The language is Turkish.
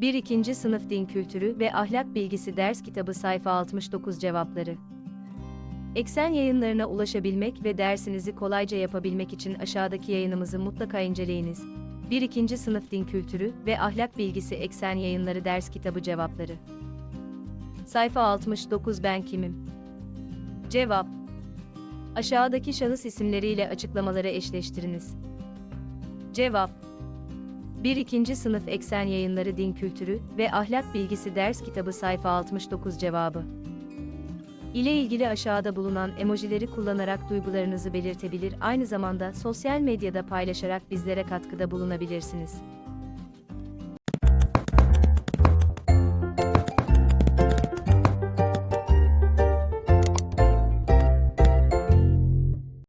1. 2. Sınıf Din Kültürü ve Ahlak Bilgisi Ders Kitabı Sayfa 69 Cevapları Eksen yayınlarına ulaşabilmek ve dersinizi kolayca yapabilmek için aşağıdaki yayınımızı mutlaka inceleyiniz. 1. 2. Sınıf Din Kültürü ve Ahlak Bilgisi Eksen Yayınları Ders Kitabı Cevapları Sayfa 69 Ben kimim? Cevap Aşağıdaki şahıs isimleriyle açıklamaları eşleştiriniz. Cevap 1. 2. Sınıf Eksen Yayınları Din Kültürü ve Ahlak Bilgisi Ders Kitabı Sayfa 69 Cevabı ile ilgili aşağıda bulunan emojileri kullanarak duygularınızı belirtebilir, aynı zamanda sosyal medyada paylaşarak bizlere katkıda bulunabilirsiniz.